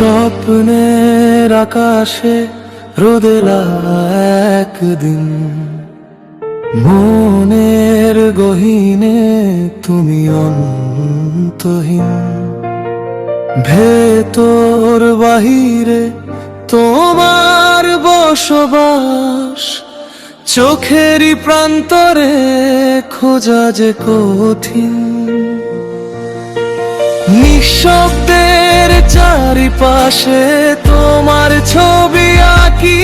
স্বপ্নের আকাশে রোদেলা একদিন। মনের গহীনে তুমি অন্তহীন। ভেতর বাহিরে তোমার বসবাস চোখেরই প্রান্তরে খোঁজা যে কঠিন। নিঃশব্দের চারিপাশে তোমার ছবি আঁকি।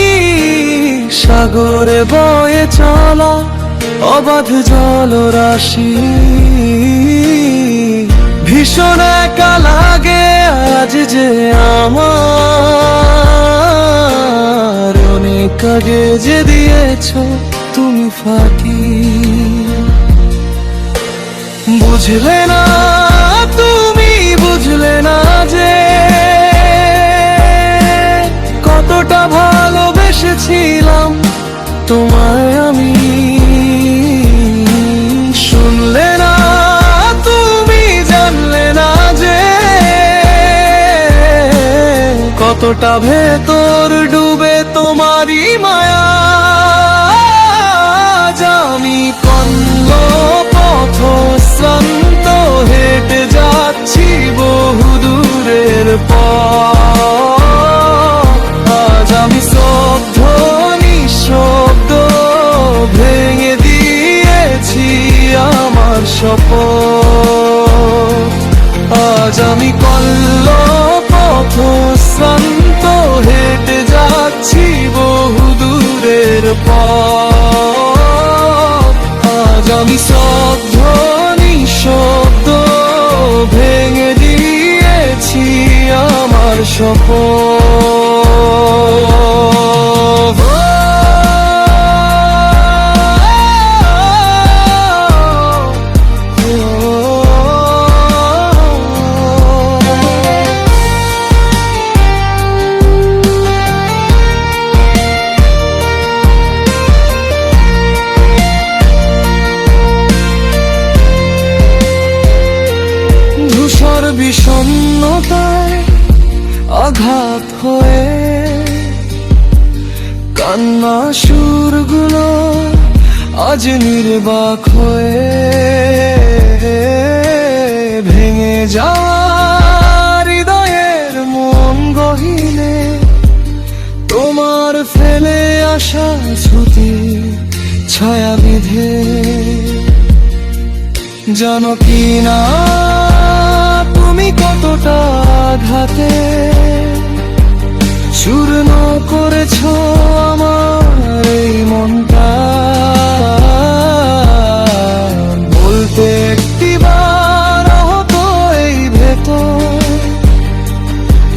সাগরে বয়ে চলা অবাধ জল রাশি ভীষণ একা লাগে আজ যে আমার। অনেক আগে যে দিয়েছ তুমি ফাঁকি। বুঝলে না, তুমি বুঝলে না। কতটা ভালোবেসেছিলাম, তোমায় আমি। শুনলে না, তুমি জানলে না যে কতটা ভেতর ডুবে তোমারই মায়া। শপথ। আজ আমি কল্ল পথ শ্রান্ত হেঁটে যাচ্ছি বহু দূরের আজ আমি শব্দ নিঃশব্দ ভেঙে দিয়েছি আমার শপথ। বিষণ্ণতায় আঘাত হয়ে কান্না সুরগুলো আজ নির্বাক হয়ে ভেঙে যাওয়া হৃদয়ের মন গহিনে তোমার ফেলে আসা স্মৃতি ছায়া বিধে জানো কি না তুমি কতটা ঘাতে চূর্ণ করেছ আমার এই মনটা। বলতে একটি বার হতো এই ভেতর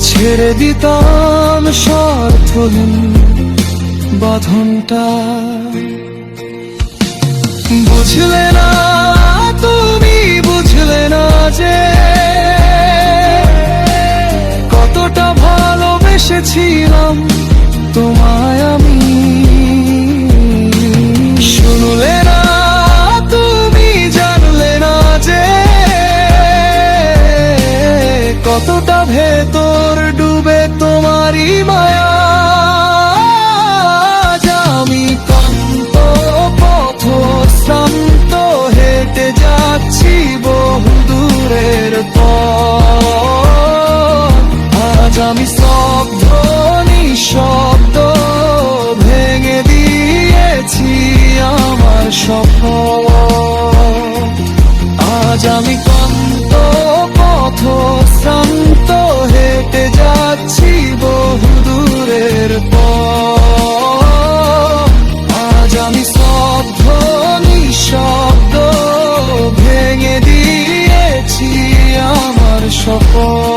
ছেড়ে দিতাম স্বার্থহীন বাঁধনটা। বুঝলে না ভালোবেসেছিলাম তোমায় আমি। শুনলে না তুমি জানলে না যে কতটা ভেতর ডুবে তোমারই মায়া। 说过。